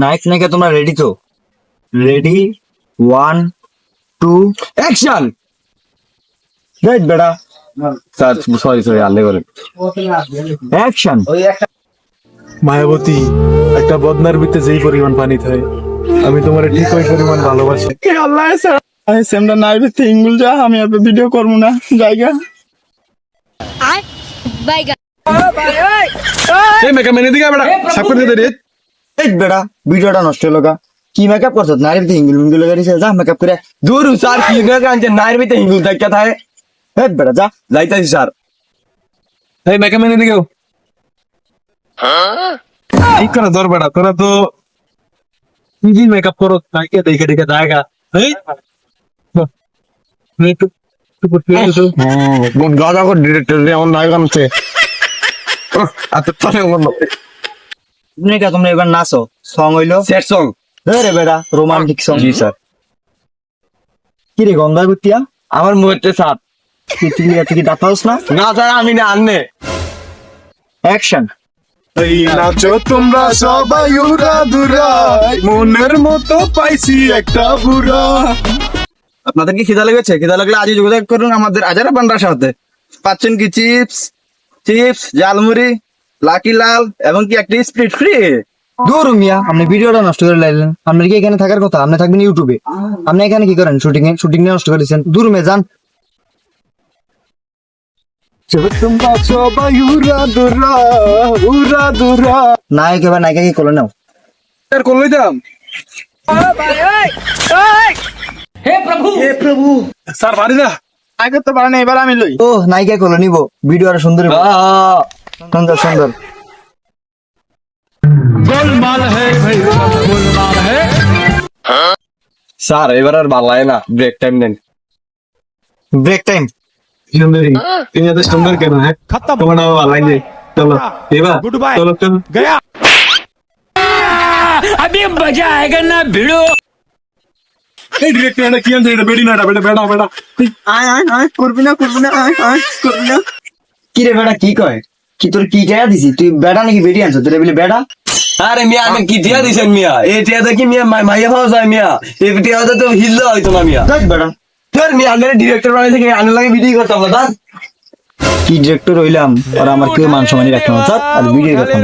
নায়ক নায়িকা তোমরা রেডি তো? Ready one two action right বেটা? সরি সরি আল্লে করে অ্যাকশন মায়াবতী একটা বদনার ভিতরে যেই পরিমাণ পানি থাকে আমি তোমার ঠিক ওই পরিমাণ ভালোবাসি। আল্লাহ স্যার আমি সেমটা নাই ইঙ্গুল যা আমি আর ভিডিও করব না জায়গা। আর বাইগা এই মেকা মেনে দিকে বেটা। সাপ করে দে রে এই বেটা ভিডিওটা নষ্ট হলো গা। কি মেকআপ করছ? নারী ভিতরে ইঙ্গুল মিঙ্গুল লাগিয়েছে যা মেকআপ করে দূর স্যার। কি না কাঞ্চে নাইর ভিতরে হিঙ্গুল থাকে থাকে? এই বেটা যা। যাইতাছি স্যার। এই মেকা মেনে দিকে ঠিক করে ধর বেটা তোরা তো নিজে মেকআপ করো তাকে দেখে দেখে জায়গা এই? একটু একটু করতে একটু গাদা করে ডিরেক্টর রে আমার নায়ক আনছে। আচ্ছা তাহলে তোমরা এবার নাচো। সং হইল সেট সং রে বেটা রোমান্টিক সং জি স্যার। কি রে গঙ্গা গুটিয়া আমার মুহূর্তে তুই তুই না? না স্যার আমি না আননে অ্যাকশন এই নাচো তোমরা সবাই উড়া দুরা। মনের মতো পাইছি একটা বুড়া। আপনাদের কি খিদা লেগেছে? খিদা লাগলে আজই যোগাযোগ করুন আমাদের আজারা পান্ডার সাথে পাচ্ছেন কি চিপস? চিপস জালমুড়ি লাকি লাল এবং কি একটি স্প্রিট ফ্রি দূর মিয়া আপনি ভিডিওটা নষ্ট করে লাইলেন। আপনার কি এখানে থাকার কথা? আপনি থাকবেন ইউটিউবে আপনি এখানে কি করেন? শুটিং এ শুটিং নিয়ে নষ্ট করেছেন। দূর মে যান নায়ক এবার নায়িকা কি নাও। স্যার আগে তো এবার আমি লই। ও নায়িকা করে নিব। ভিডিও আর সুন্দর হইবো। সুন্দর সুন্দর স্যার এবার আর ভালো লাগে না ব্রেক টাইম নেন ব্রেক টাইম সুন্দরী তুমি এত সুন্দর কেন হ্যাঁ তোমার নাম ভালো লাগে চলো এবার চলো চলো এই ডিরেক্টর কি আনছে এটা বেডি না এটা বেটা বেটা বেটা আয় আয় আয় করবি না করবি না আয় আয় করবি না কি রে বেটা কি কয় কি তোর কি গায়া দিছি? তুই বেটা নাকি বেটি আনছো? তোরা বলে বেটা। আরে মিয়া আমি কি দিয়া দিছেন মিয়া? এই টিয়া দেখি মিয়া মাই- মাইয়া পাওয়া যায় মিয়া। এই টিয়া তো হিললে হয়তো না মিয়া। দেখ বেটা। তোর মিয়া আন্ডারে ডিরেক্টর বানাই থেকে আন্ডার লাগে ভিডিও করতাম না তার কি ডিরেক্টর হইলাম? আর আমার কেউ মান সম্মানই রাখতাম আর ভিডিও করতাম